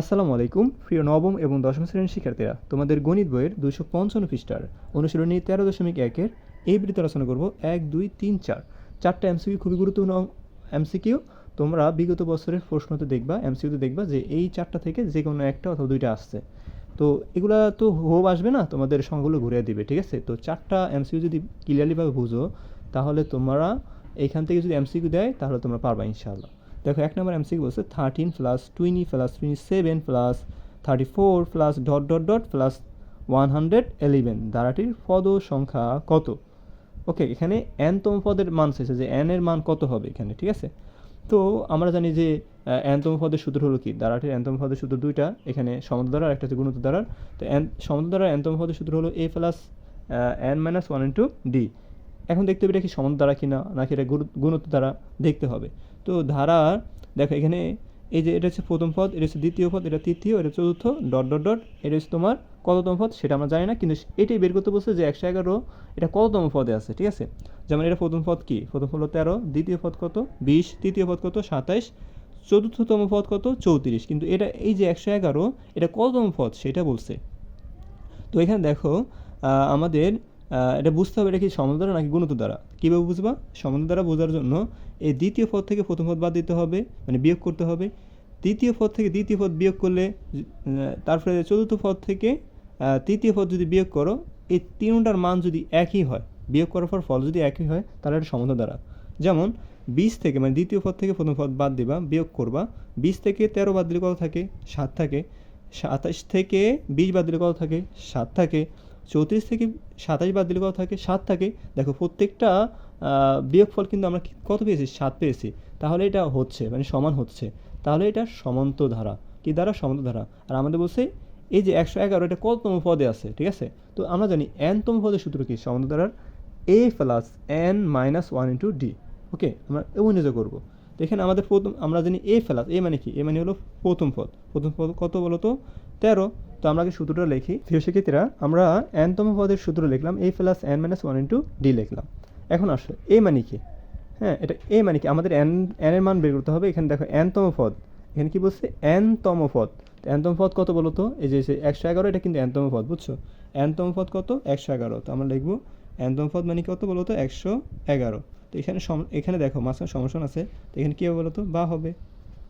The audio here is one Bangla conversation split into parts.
আসসালামু আলাইকুম, প্রিয় নবম এবং দশম শ্রেণির শিক্ষার্থীরা, তোমাদের গণিত বইয়ের দুশো পঞ্চান্ন পৃষ্ঠার অনুশীলনী তেরো দশমিক একের এই বৃত্ত আলোচনা করব এক, দুই, তিন, চার। চারটা এমসিকিউ খুবই গুরুত্বপূর্ণ এমসিকিউ। তোমরা বিগত বছরের প্রশ্নতে দেখবা, এমসিকিউতে দেখবা যে এই চারটা থেকে যে কোনো একটা অথবা দুইটা আসছে। তো এগুলা তো হোপ আসবে না, তোমাদের সংখ্যাগুলো ঘুরিয়ে দিবে, ঠিক আছে? তো চারটা এমসিকিউ যদি ক্লিয়ারলিভাবে বুঝো, তাহলে তোমরা এইখান থেকে যদি এমসিকিউ দেয়, তাহলে তোমরা পারবা ইনশাআল্লাহ। দেখো এক নম্বর এমসিকিউ বলছে thirteen plus twenty plus twenty seven plus thirty four plus dot dot dot plus one hundred eleven ধারাটির পদ সংখ্যা কত? ওকে এখানে এনতম পদের মান চাইছে যে এন এর মান কত হবে এখানে, ঠিক আছে? তো আমরা জানি যে এনতম পদের সূত্র হলো কি? দ্বারাটির এনতম পদের সূত্র দুইটা, এখানে সমুদ্র দ্বারা একটা হচ্ছে গুণিত দ্বারার তো এন সমুদ্র দ্বারা এনতম পদের সূত্র হলো a plus n minus one into d এখন দেখতে হবে এটা কি সমুদ্র দ্বারা কিনা, নাকি এটা গুরু- গুণিত দ্বারা দেখতে হবে। তো ধারা, দেখো এখানে এই যে এটা হচ্ছে প্রথম পদ, এটা হচ্ছে দ্বিতীয় পদ, এটা তৃতীয়, এটা চতুর্থ, ডট ডট ডট, এটা হচ্ছে তোমার কততম পদ, সেটা আমরা জানি না, কিন্তু এটাই বের করতে বলছে যে একশো এগারো, এটা কততম পদে আছে, ঠিক আছে? যেমন এটা প্রথম পদ কি? প্রথম হলো তেরো, দ্বিতীয় পদ কত? বিশ, তৃতীয় পদ কত? সাতাইশ, চতুর্থতম পদ কত? চৌত্রিশ, কিন্তু এটা এই যে একশো এগারো, এটা কততম পদ, সেটা বলছে। তো এখানে দেখো আমাদের এটা বুঝতে হবে এটা কি সমুদ্র দ্বারা নাকি গুণিত দ্বারা? কীভাবে বুঝবা? সমুদ্র দ্বারা বোঝার জন্য এই দ্বিতীয় পদ থেকে প্রথম পদ বাদ দিতে হবে মানে বিয়োগ করতে হবে। তৃতীয় পদ থেকে দ্বিতীয় পদ বিয়োগ করলে তারপরে চতুর্থ পদ থেকে তৃতীয় পদ যদি বিয়োগ করো, এই তিনটার মান যদি একই হয়, বিয়োগ করার পর ফল যদি একই হয়, তাহলে এটা সমুদ্র দ্বারা। যেমন, বিশ থেকে মানে দ্বিতীয় পদ থেকে প্রথম পদ বাদ দিবা, বিয়োগ করবা। বিশ থেকে তেরো বাদ দিলে কত থাকে? সাত থাকে। সাতাশ থেকে বিশ বাদ দিলে কত থাকে? সাত থাকে। চৌত্রিশ থেকে সাতাশ বাদ দিলে কত থাকে? সাত থাকে। দেখো, প্রত্যেকটা বিয়োগফল কিন্তু আমরা কত পেয়েছি? সাত পেয়েছি। তাহলে এটা হচ্ছে মানে সমান হচ্ছে। তাহলে এটা সমান্ত ধারা কি দ্বারা সমান্ত ধারা আর আমাদের বলছে, এই যে একশো এগারো, এটা কততম পদে আছে? ঠিক আছে? তো আমরা জানি এনতম পদের সূত্র কি? সমান্ত ধারার a plus n minus one into d okay আমরা অনুযায়ী করব। তো এখানে আমাদের প্রথম আমরা জানি এ প্লাস এ মানে কি? এ মানে হলো প্রথম পদ। প্রথম পদ কত বলো তো তেরো। তো আমরা আগে সূত্রটা লিখি। প্রিয় শিক্ষার্থীরা, আমরা এনতম পদের সূত্র লিখলাম a plus n minus one into d লিখলাম। এখন আসলে এ মানে কি? হ্যাঁ এটা এ মানে কি? আমাদের এন এর মান বের করতে হবে। এখানে দেখো এনতম পদ। এখানে কি বলছে? এনতম পদ। এনতম পদ কত বলো তো? এই যে একশো এগারো, এটা কিন্তু এনতম পদ, বুঝছ? এনতম পদ কত? একশো এগারো। তো আমরা লিখব এনতম পদ মানে কত বলো তো? একশো এগারো। তো এখানে এখানে দেখো, মাঝখানে সমস্যা আছে। তো এখানে কী হবে বলো তো? বা হবে।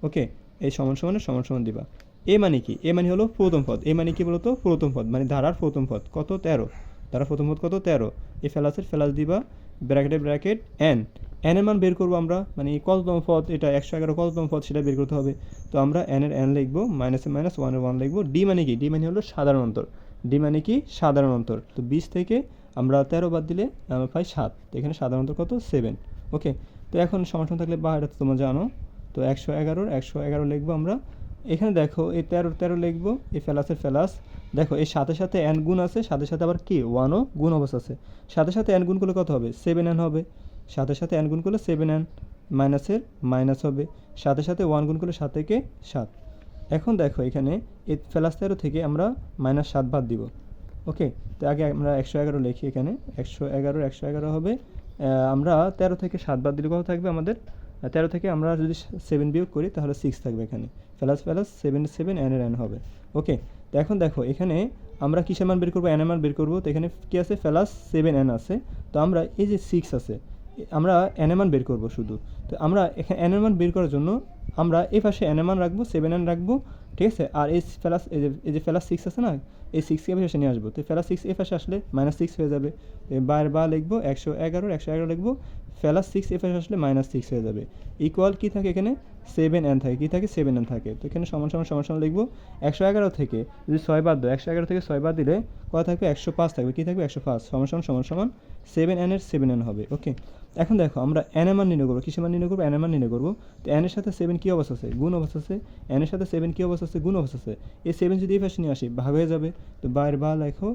ওকে, এই সমান সমানে সমান সমান দিবা। এ মানে কি? এ মানে হলো প্রথম পদ। এ মানে কি বলতো? প্রথম পদ মানে ধারার প্রথম পদ। কত? তেরো। ধারার প্রথম পদ কত? তেরো। এ ফেলাসের ফেলাস দিবা ব্র্যাকেটে ব্র্যাকেট এন এন এর মান বের করব আমরা মানে কততম পদ, এটা একশো এগারো কততম পদ, সেটা বের করতে হবে। তো আমরা এন এর এন লিখব মাইনাসে মাইনাস ওয়ানের ওয়ান লিখব। ডি মানে কি? ডি মানে হলো সাধারণ অন্তর। ডি মানে কি? সাধারণ অন্তর। তো বিশ থেকে আমরা তেরো বাদ দিলে আমরা পাই সাত। তো এখানে সাধারণ অন্তর কত? সেভেন ওকে তো এখন সমাধান থাকলে বা তো তোমরা জানো। তো একশো এগারোর একশো এগারো লিখব আমরা। এখানে দেখো, এই তেরো তেরো লিখব, এই ফেলাসের ফেলাস। দেখো এর সাথে সাথে এন গুণ আছে, সাথে সাথে আবার কি? ওয়ানও গুণ অবস্থা আছে। সাথে সাথে এন গুণ করলে কত হবে? সেভেন এন হবে। সাথে সাথে এন গুণ করলে সেভেন এন মাইনাসের মাইনাস হবে। সাথে সাথে ওয়ান গুণ করলে সাত থেকে সাত। এখন দেখো, এখানে এই ফেলাস তেরো থেকে আমরা মাইনাস সাত বাদ দিব। ওকে? তো আগে আমরা একশো এগারো লিখি এখানে। একশো এগারোর একশো এগারো হবে। আমরা তেরো থেকে সাত বাদ দিলে কত থাকবে আমাদের? তেরো থেকে আমরা যদি সেভেন বিয়োগ করি, তাহলে সিক্স থাকবে এখানে। Plus plus seven seven n এর এন হবে। ওকে তো এখন দেখো, এখানে আমরা কিসের মান বের করব? এর মান বের করব। তো এখানে কী আছে? প্লাস সেভেন এন আছে। তো আমরা এই যে সিক্স আছে, আমরা এন মান বের করব শুধু। তো আমরা এখানে এন মান বের করার জন্য আমরা এই পাশে এর মান রাখব সেভেন এন রাখব, ঠিক আছে? আর এই প্লাস এই যে এই যে প্লাস সিক্স আছে না, এই সিক্সকে পাশে নিয়ে আসব। তো প্লাস সিক্স এ পাশে আসলে মাইনাস সিক্স হয়ে যাবে। বার বা লিখব, একশো এগারো একশো এগারো লিখব প্লাস সিক্স পাশে আসলে মাইনাস সিক্স হয়ে যাবে। ইকুয়াল কী থাকে এখানে? সেভেন এন থাকে। কী থাকে? সেভেন এন থাকে। তো এখানে সমান সমান সমান সমান লিখব। একশো এগারো থেকে যদি ছয় বাদ দাও, একশো এগারো থেকে ছয় বাদ দিলে কত থাকবে? একশো পাঁচ থাকবে। কী থাকবে? একশো পাঁচ। সমান সমান সমান সমান সেভেন এন এর সেভেন এন হবে। ওকে এখন দেখো, আমরা এন এর মান নির্ণয় করব। কিসের মান নির্ণয় করব? এন এর মান নির্ণয় করব। তো এনের সাথে সেভেন কী অবস্থা আছে? গুণ অবস্থা আছে। এন এর সাথে সেভেন কী অবস্থা আছে? গুণ অবস্থা আছে। এই সেভেন যদি এই পাশে নিয়ে আসি, ভাগ হয়ে যাবে। তো বাইরের বা লেখো,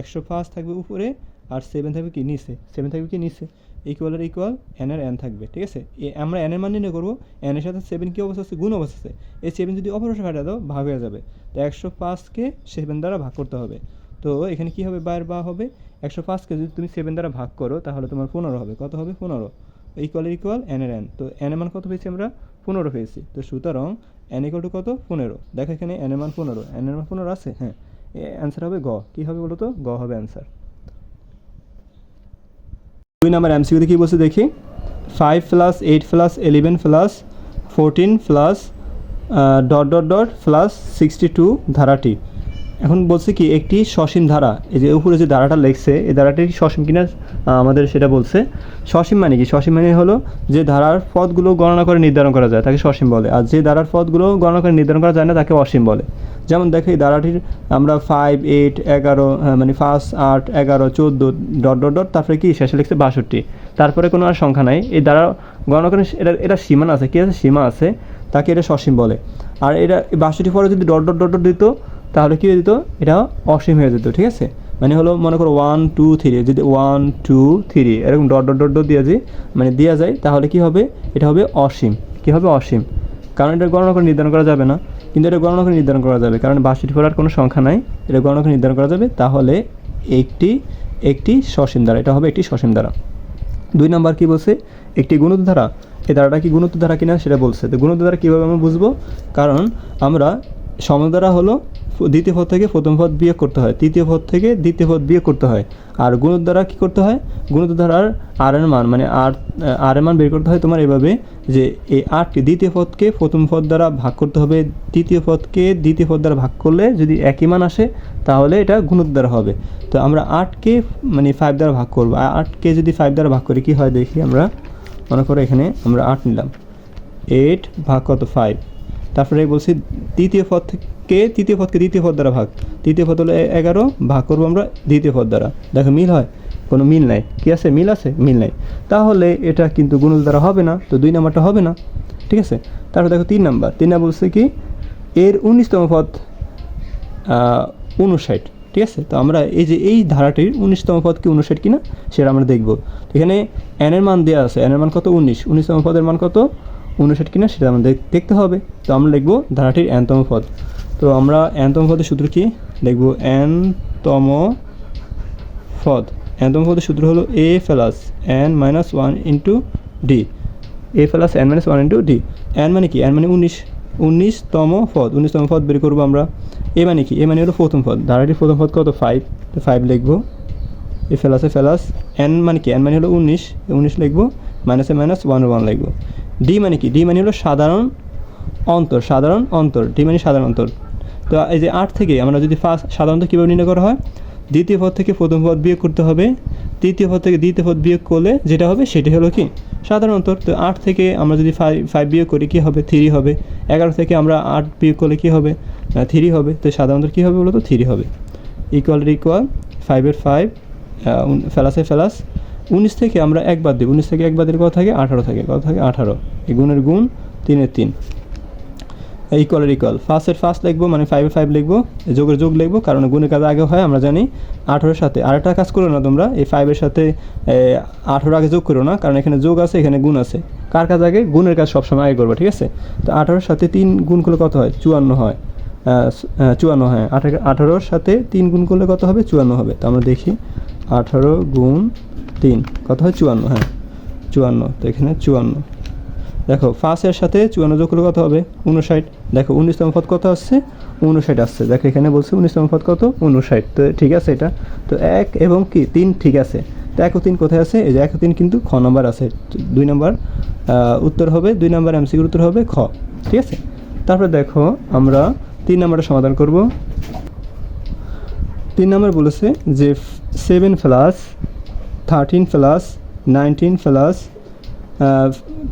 একশো পাঁচ থাকবে উপরে আর সেভেন থাকবে কি? নিচে। সেভেন থাকবে কি? নিচে। ইকুয়ালের ইকুয়াল এন এর এন থাকবে, ঠিক আছে? এ, আমরা এন এর মান নির্ণয় করব এন এর সাথে সেভেন কী অবস্থা আছে? গুণ অবস্থা আছে। এই সেভেন যদি অপরশে কাটা দাও, ভাগ হয়ে যাবে। তো একশো পাঁচকে সেভেন দ্বারা ভাগ করতে হবে। তো এখানে কি হবে? বাইর বা হবে। একশো পাঁচকে যদি তুমি সেভেন দ্বারা ভাগ করো, তাহলে তোমার পনেরো হবে। কত হবে? পনেরো। ইকুয়াল ইকুয়াল এন এর এন তো এন এর মান কত পেয়েছি আমরা? পনেরো পেয়েছি। তো সুতরাং এন ইকুয়াল টু কত? পনেরো। দেখো এখানে এন এর মান পনেরো। এন এর মান পনেরো আছে? হ্যাঁ। অ্যান্সার হবে গ। কী হবে বলো তো গ হবে অ্যান্সার দুই নাম্বার এমসিকিউতে দেখি বসে দেখি? Five plus eight plus eleven plus fourteen plus dot dot dot plus sixty two ধারাটি। এখন বলছে কি, একটি সসীম ধারা, এই যে উপরে যে ধারাটা লেখছে, এই ধারাটি সসীম কিনা আমাদের সেটা বলছে। সসীম মানে কি? সসীম মানে হলো যে ধারার পদগুলো গণনা করে নির্ধারণ করা যায়, তাকে সসীম বলে। আর যে ধারার পদগুলো গণনা করে নির্ধারণ করা যায় না, তাকে অসীম বলে। যেমন দেখো, এই ধারাটির আমরা ফাইভ এইট এগারো মানে ফার্স্ট আট, এগারো, চোদ্দ ডট ডট ডট তারপরে কি, শেষে লিখছে বাষট্টি। তারপরে কোনো আর সংখ্যা নাই। এই দ্বারা গণনা করে, এটা এটা সীমানা আছে, কী আছে? সীমা আছে। তাকে এটা সসীম বলে। আর এটা বাষট্টি পরে যদি ডট ডট ডট ডট দিত তাহলে কী হয়ে যেত? এটা অসীম হয়ে যেত, ঠিক আছে? মানে হলো মনে করো ওয়ান টু থ্রি যদি ওয়ান টু থ্রি এরকম ডট ডট ডট ডট দিয়ে যায় মানে দেওয়া যায়, তাহলে কি হবে? এটা হবে অসীম। কী হবে? অসীম। কারণ এটা গণনা করে নির্ধারণ করা যাবে না। কিন্তু এটা গণনা করে নির্ধারণ করা যাবে, কারণ বাষট্টি ফোরার কোনো সংখ্যা নাই। এটা গণনা করে নির্ধারণ করা যাবে, তাহলে একটি একটি সসীম দ্বারা এটা হবে একটি সসীম দ্বারা দুই নম্বর কি বলছে? একটি গুণিত ধারা। এই ধারাটা কি গুণিত ধারা কিনা সেটা বলছে। তো গুণিত ধারা কীভাবে আমরা বুঝব? কারণ আমরা সমদ্বারা হলো দ্বিতীয় পদ থেকে প্রথম পদ বিয়োগ করতে হয়। তৃতীয় পদ থেকে দ্বিতীয় পদ বিয়োগ করতে হয়। আর গুণিত দ্বারা কী করতে হয়? গুণিত ধারার আর এর মান মানে আর আর এর মান বের করতে হয় তোমার এভাবে যে এই আটটি দ্বিতীয় পদকে প্রথম পদ দ্বারা ভাগ করতে হবে। তৃতীয় পদকে দ্বিতীয় পদ দ্বারা ভাগ করলে যদি একই মান আসে, তাহলে এটা গুণিত দ্বারা হবে। তো আমরা আটকে মানে ফাইভ দ্বারা ভাগ করব। আর আটকে যদি ফাইভ দ্বারা ভাগ করি, কী হয় দেখি আমরা? মনে করো এখানে আমরা আট নিলাম। এইট ভাগ কত? ফাইভ তারপরে বলছি তৃতীয় পদ থেকে তৃতীয় পদকে দ্বিতীয় পদ দ্বারা ভাগ। তৃতীয় পদ হলো এগারো, ভাগ করব আমরা দ্বিতীয় পদ দ্বারা। দেখো মিল হয়? কোনো মিল নাই। কি আছে? মিল আছে? মিল নাই। তাহলে এটা কিন্তু গুণল দ্বারা হবে না, তো দুই নাম্বারটা হবে না। ঠিক আছে? তারপর দেখো তিন নাম্বার। তিন নাম্বার বলছে কি? এর উনিশতম পদ উনষাট। ঠিক আছে? তো আমরা এই যে এই ধারাটির উনিশতম পদ কি উনষাট কিনা, সেটা আমরা দেখব। এখানে এনের মান দেওয়া আছে। এনের মান কত? উনিশ। উনিশতম পদের মান কত? উনষাট কিনা সেটা আমাদের দেখতে হবে। তো আমরা লিখব ধারাটির এনতম পদ। তো আমরা এনতম পদের সূত্র কি? লিখব এনতম পদ। এনতম পদের সূত্র হলো a plus n minus one into d a plus n minus one into d n মানে কি? এন মানে উনিশ। উনিশতম পদ। উনিশতম পদ বের করব আমরা। এ মানে কি? এ মানে হলো প্রথম পদ। ধারাটির প্রথম পদ কত? ফাইভ তো ফাইভ লিখব। এ ফেলাসে ফেলাস এন মানে কি? এন মানে হলো উনিশ। উনিশ লিখব। মাইনাসে মাইনাস ওয়ান ওয়ান লিখব। ডি মানে কি? ডি মানে হলো সাধারণ অন্তর সাধারণ অন্তর, ডি মানে সাধারণ অন্তর। তো এই যে আট থেকে, আমরা যদি ফার্স্ট সাধারণত কীভাবে নির্ণয় করা হয়? দ্বিতীয় পদ থেকে প্রথম পদ বিয়োগ করতে হবে। তৃতীয় পদ থেকে দ্বিতীয় পদ বিয়োগ করলে যেটা হবে সেটা হলো কি? সাধারণ অন্তর। তো আট থেকে আমরা যদি ফাইভ ফাইভ বিয়োগ করি, কী হবে? থ্রি হবে। এগারো থেকে আমরা আট বিয়োগ করলে কী হবে? থ্রি হবে। তো সাধারণত কী হবে বলো তো থ্রি হবে। ইকুয়াল ইকুয়াল ফাইভের ফাইভ ফেলাসে ফেলাস। উনিশ থেকে আমরা এক বাদ দিই। উনিশ থেকে এক বাদের কত থাকে? আঠারো থাকে। কত থাকে? আঠারো। এই গুণের গুণ তিনের তিন। ইকুয়ালের ইকুয়াল ফার্স্টের ফার্স্ট লিখব মানে ফাইভে ফাইভ লিখব। যোগের যোগ লিখব, কারণ গুণের কাজ আগে হয়, আমরা জানি আঠারোর সাথে। আরেকটা কাজ করো না তোমরা, এই ফাইভের সাথে আঠারো আগে যোগ করো না, কারণ এখানে যোগ আছে, এখানে গুণ আছে। কার কাজ আগে? গুণের কাজ সবসময় আগে করব, ঠিক আছে? তো আঠারোর সাথে তিন গুণ করলে কত হয়? চুয়ান্ন হয়। চুয়ান্ন হয়। আঠারো, আঠারোর সাথে তিন গুণ করলে কত হবে? চুয়ান্ন হবে। তো আমরা দেখি, আঠারো গুণ তিন। কত হয় চুয়ান্ন হ্যাঁ। চুয়ান্ন, তো এখানে চুয়ান্ন। দেখো ফার্স্টের সাথে চুয়ান্ন যোগ করলে কত হবে? উনষাট দেখো, উনিশতম পদ কত আসছে? উনষাট আসছে। দেখো, এখানে বলছে উনিশতম পদ কত? উনষাট তো ঠিক আছে এটা। তো এক এবং কি? তিন ঠিক আছে। তো এক ও তিন কোথায় আছে? এই যে এক ও তিন কিন্তু খ নম্বর আছে। দুই নম্বর উত্তর হবে, দুই নম্বর এমসিকিউর উত্তর হবে খ। ঠিক আছে? তারপরে দেখো, আমরা তিন নম্বরটা সমাধান করব। তিন নম্বর বলেছে যে seven plus thirteen plus nineteen plus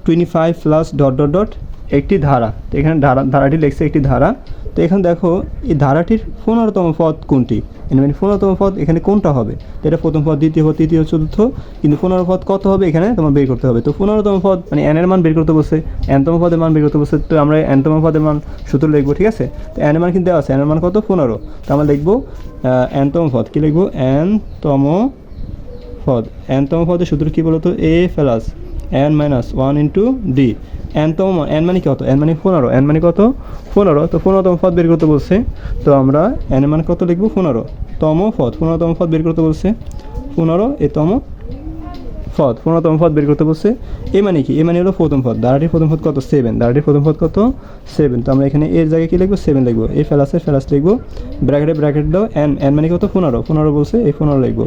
twenty five plus dot dot dot একটি ধারা। তো এখানে ধারা, ধারাটি লিখছে একটি ধারা। তো এখানে দেখো, এই ধারাটির পনেরোতম পদ কোনটি? মানে পনেরোতম পদ এখানে কোনটা হবে? তো এটা প্রথম পদ, দ্বিতীয় পদ, তৃতীয়, চতুর্থ, কিন্তু পনেরো পদ কত হবে এখানে? তোমার বের করতে হবে। তো পনেরোতম পদ মানে এনের মান বের করতে বসে এনতম পদের মান বের করতে বসে তো আমরা এনতম পদের মান সূত্র লিখব, ঠিক আছে? তো এনের মান কিন্তু দেওয়া আছে এনের মান কত? পনেরো। তো আমরা লিখব এনতম পদ। কী লিখব? এনতম পদ। এনতম পদের সূত্র কী বলতো? A plus n minus one into d. এনতম এন মানে কত? এন মানে পনেরো। এন মানে কত? পনেরো। তো পনেরোতম পদ বের করতে বলছে, তো আমরা এন মানে কত লিখব? পনেরো। তম পদ। পনেরোতম পদ বের করতে বলছে, পনেরো এ তম পদ পনেরোতম পদ বের করতে বলছে, এ মানে কি? এ মানে হলো প্রথম পদ। দাঁড়াটির প্রথম পদ কত? সেভেন দাঁড়াটির প্রথম পদ কত? সেভেন তো আমরা এখানে এর জায়গায় কী লিখব? সেভেন লিখব। এই ফেলাসের ফেলাস লিখব। ব্র্যাকেটে ব্র্যাকেট দাও। এন এন মানে কত? পনেরো। পনেরো বলছে এই পনেরো লিখব।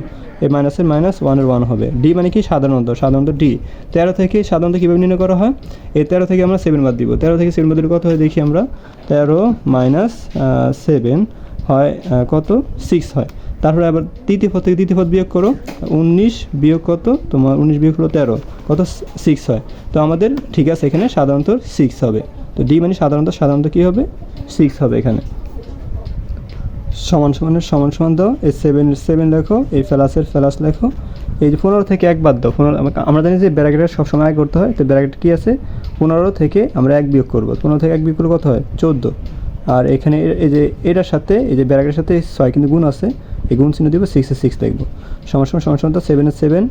এই মাইনাসের মাইনাস ওয়ানের ওয়ান হবে। ডি মানে কি? সাধারণত সাধারণত ডি তেরো থেকে সাধারণত কীভাবে নির্ণয় করা হয়? এই তেরো থেকে আমরা সেভেন বাদ দিব। তেরো থেকে সেভেন বাদ দিলে কত হয় দেখি আমরা? তেরো মাইনাস সেভেন হয় কত? সিক্স হয়। তারপরে আবার তৃতীয় পদ থেকে তৃতীয় পদ বিয়োগ করো, উনিশ বিয়োগ কত? তোমার উনিশ বিয়োগ হলো তেরো, কত? সিক্স হয়। তো আমাদের ঠিক আছে এখানে সাধারণত সিক্স হবে। তো ডি মানে সাধারণত সাধারণত কী হবে? সিক্স হবে এখানে। সমান সমানের, সমান সমান দাও। এই সেভেন সেভেন লেখো, এই ফেলাসের ফেলাস লেখো। এই যে পনেরো থেকে এক বাদ দাও। পনেরো আমা- আমরা জানি যে ব্র্যাকেটের সবসময় করতে হয়। তো ব্র্যাকেট কী আছে? পনেরো থেকে আমরা এক বিয়োগ করব। পনেরো থেকে এক বিয়োগ করলে কত হয়? চোদ্দ। আর এখানে এই যে এটার সাথে, এই যে ব্র্যাকেটের সাথে ছয় কিন্তু গুণ আছে। এই গুণ চিহ্ন দিব সিক্সে সিক্স লিখব সমান সমান সমান সমান সেভেনের সেভেন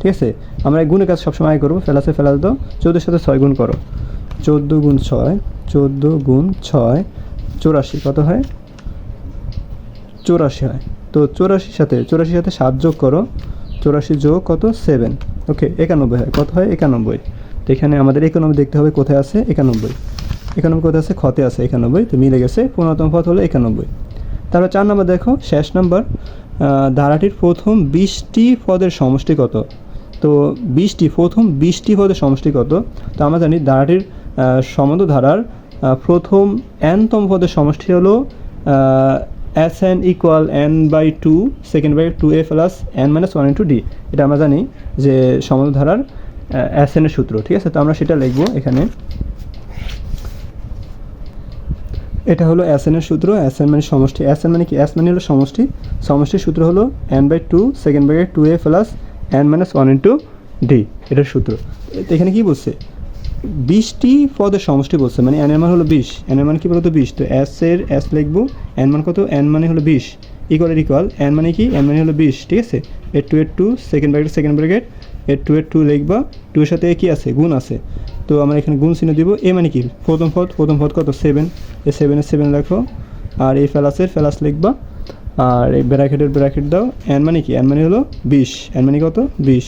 ঠিক আছে? আমরা এই গুণের কাজ সবসময় করব ফেলাসে ফেলাস দাও চোদ্দোর সাথে ছয় গুণ করো। চোদ্দ গুণ ছয়, চোদ্দ গুণ ছয়, চৌরাশি, কত হয়? চৌরাশি হয়। তো চৌরাশির সাথে চৌরাশির সাথে সাত যোগ করো, চৌরাশি যোগ কত? সেভেন ওকে, একানব্বই হয়। কত হয়? একানব্বই। তো এখানে আমাদের একানব্বই দেখতে হবে কোথায় আছে? একানব্বই। একানব্বই কোথায় আছে? ক্ষতে আছে একানব্বই। তো মিলে গেছে, পনেরোতম পথ হলো একানব্বই। তারপর চার নম্বর দেখো শেষ নম্বর ধারাটির প্রথম বিশটি পদের সমষ্টি কত? তো বিশটি প্রথম বিশটি পদের সমষ্টি কত? তো আমরা জানি ধারাটির আহ, সম্বন্ধ ধারার প্রথম এনতম পদের সমষ্টি হলো s n equal n by two second by two a plus n minus one into d এটা আমরা জানি যে সম্বন্ধ ধারার এস এনের সূত্র ঠিক আছে? তো আমরা সেটা লিখব এখানে। এটা হলো এস এর সূত্র এস এন মানে সমষ্টি। এস এন মানে কি? এস মানে হলো সমষ্টি। সমষ্টির সূত্র হলো n by two second by two a plus n minus one into d এটার সূত্র। এখানে কি বলছে? বিশটি পদের সমষ্টি বলছে মানে এন এর মান হলো বিশ। এন এর মান কি বলতো? বিশ। তো এস এর এস লিখব এন মান কত? এন মানে হলো বিশ। ইকুয়াল ইকুয়াল এন মানে কি? এন মানে হলো বিশ, ঠিক আছে? এর টু এর two second bracket second bracket এর টু এর টু লিখবা। টু এর সাথে কি আছে? গুণ আছে। তো আমরা এখানে গুণ চিহ্ন দিব এ মানে কি? প্রথম পদ প্রথম পদ কত? সেভেন এই সেভেনের সেভেন লেখো। আর এই ফেলাসের ফেলাস লিখবা। আর এই ব্র্যাকেটের ব্র্যাকেট দাও। এন মানে কি? এন মানে হলো বিশ। এন মানে কত? বিশ।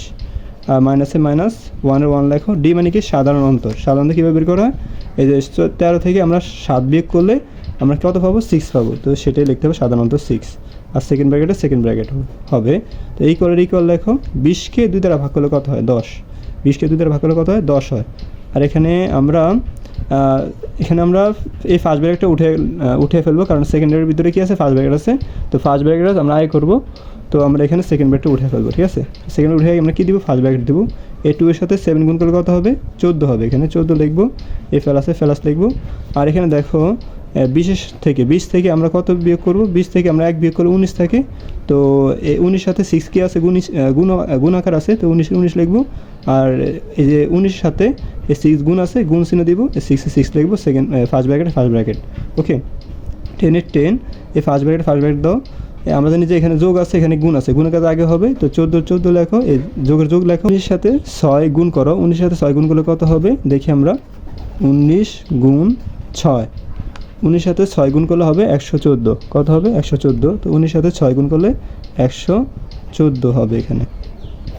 আর মাইনাসে মাইনাস ওয়ানের ওয়ান লেখো। ডি মানে কি? সাধারণ অন্তর। সাধারণত কীভাবে বের করা হয়? এই যে তেরো থেকে আমরা সাত বিয়োগ করলে আমরা কত পাবো? সিক্স পাবো। তো সেটাই লিখতে হবে সাধারণ অন্তর সিক্স আর সেকেন্ড ব্র্যাকেটে সেকেন্ড ব্র্যাকেট হবে। তো এই করে ইকুয়াল লেখো। বিশকে দুই দ্বারা ভাগ করলে কত হয়? দশ। বিশকে দ্বারা ভাগ করলে কত হয়? দশ হয়। আর এখানে আমরা এখানে আমরা এই ফার্স্ট ব্র্যাকেটটা উঠে উঠে ফেলব, কারণ সেকেন্ডের ভিতরে কি আছে? ফার্স্ট ব্র্যাকেট আছে। তো ফার্স্ট ব্র্যাকেট আমরা আয় করব। তো আমরা এখানে সেকেন্ড ব্র্যাকেটটা উঠে ফেলব, ঠিক আছে? সেকেন্ড উঠে আমরা কী দিব? ফার্স্ট ব্র্যাকেট দেবো। এ টু এর সাথে সেভেন গুণ করলে কত হবে? চোদ্দ হবে। এখানে চোদ্দ লিখব, এ ফেলাসে ফেলাস লিখব। আর এখানে দেখো বিশেষ থেকে বিশ থেকে আমরা কত বিয়োগ করব? বিশ থেকে আমরা এক বিয়োগ করব উনিশ থাকে। তো এই উনিশ সাথে সিক্স কি আছে? গুণ গুণ গুণ আকার আছে, তো উনিশ উনিশ লিখব। আর এই যে উনিশ সাথে সিক্স গুণ আছে, গুণ চিহ্ন দিব সিক্সে সিক্স লিখব second first bracket first bracket okay টেনের টেন এই ফার্স্ট ব্র্যাকেট ফার্স্ট ব্র্যাকেট দাও। আমরা জানি যে এখানে যোগ আছে, এখানে গুণ আছে। গুণের কাজ আগে হবে, তো চোদ্দ চোদ্দ লেখো এই যোগের যোগ লেখো। উনিশের সাথে ছয় গুণ করো, উনিশের সাথে ছয় গুণ করলে কত হবে? দেখি আমরা। উনিশ গুণ ছয়। উনিশ সাথে ছয় গুণ করলে হবে একশো চোদ্দ। কত হবে? একশো চোদ্দ। তো উনিশ সাথে ছয় গুণ করলে একশো চোদ্দ হবে এখানে।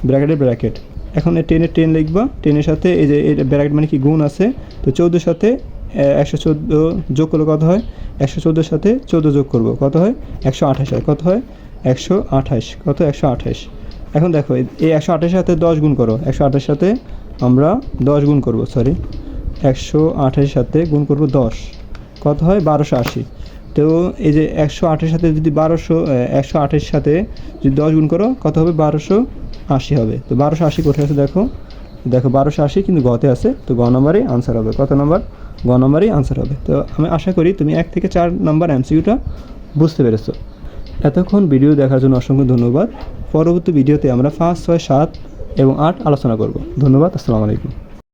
ব্র্যাকেটের ব্র্যাকেট। এখন টেনের টেন লিখবা। টেনের সাথে এই যে ব্র্যাকেট মানে কি? গুণ আছে। তো চোদ্দোর সাথে একশো চোদ্দ যোগ করলে কত হয়? একশো চোদ্দোর সাথে চোদ্দ যোগ করব। কত হয়? একশো আঠাশ হয়। কত হয়? একশো আঠাশ। কত? একশো আঠাশ। এখন দেখো, এই- এই একশো আঠাশের সাথে দশ গুণ করো। একশো আঠাশের সাথে আমরা দশ গুণ করব সরি একশো আঠাশের সাথে গুণ করব দশ। কত হয়? বারোশো আশি। তো এই যে একশো আটের সাথে যদি বারোশো একশো আটের সাথে যদি দশ গুণ করো, কত হবে? বারোশো আশি হবে। তো বারোশো আশি কোথায় আছে দেখো? দেখো, বারোশো আশি কিন্তু গতে আছে। তো গ নম্বরেই আনসার হবে। কত নম্বর? গ নম্বরেই আনসার হবে। তো আমি আশা করি তুমি এক থেকে চার নম্বর এমসিকিউটা বুঝতে পেরেছ। এতক্ষণ ভিডিও দেখার জন্য অসংখ্য ধন্যবাদ। পরবর্তী ভিডিওতে আমরা পাঁচ, ছয়, সাত এবং আট আলোচনা করব। ধন্যবাদ। আসসালামু আলাইকুম।